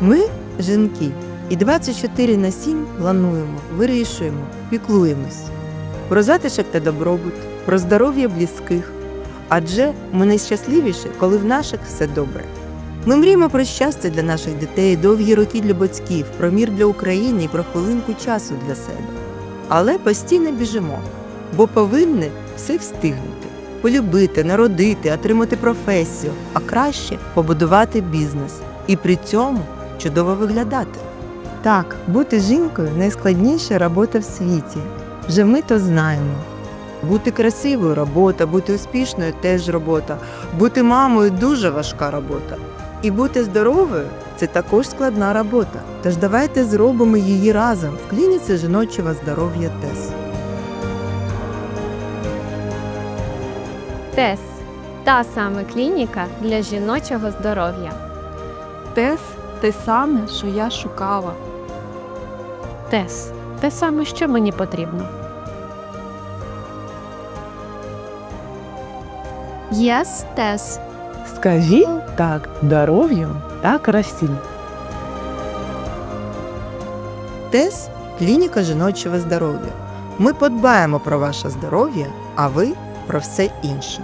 Ми жінки, і 24 на 7 плануємо, вирішуємо, піклуємось про затишок та добробут, про здоров'я близьких. Адже ми найщасливіші, коли в наших все добре. Ми мріємо про щастя для наших дітей, довгі роки для батьків, про мір для України і про хвилинку часу для себе. Але постійно біжимо, бо повинні все встигнути, полюбити, народити, отримати професію, а краще побудувати бізнес і при цьому чудово виглядати. Так, бути жінкою найскладніша робота в світі. Вже ми то знаємо. Бути красивою робота, бути успішною теж робота, бути мамою дуже важка робота. І бути здоровою це також складна робота. Тож давайте зробимо її разом в клініці жіночого здоров'я ТЕС. ТЕС та саме клініка для жіночого здоров'я. Тес те саме, що я шукала. Тес, те саме, що мені потрібно. Yes, ТЕС. Скажіть так здоров'ю та красі. ТЕС клініка жіночого здоров'я. Ми подбаємо про ваше здоров'я, а ви про все інше.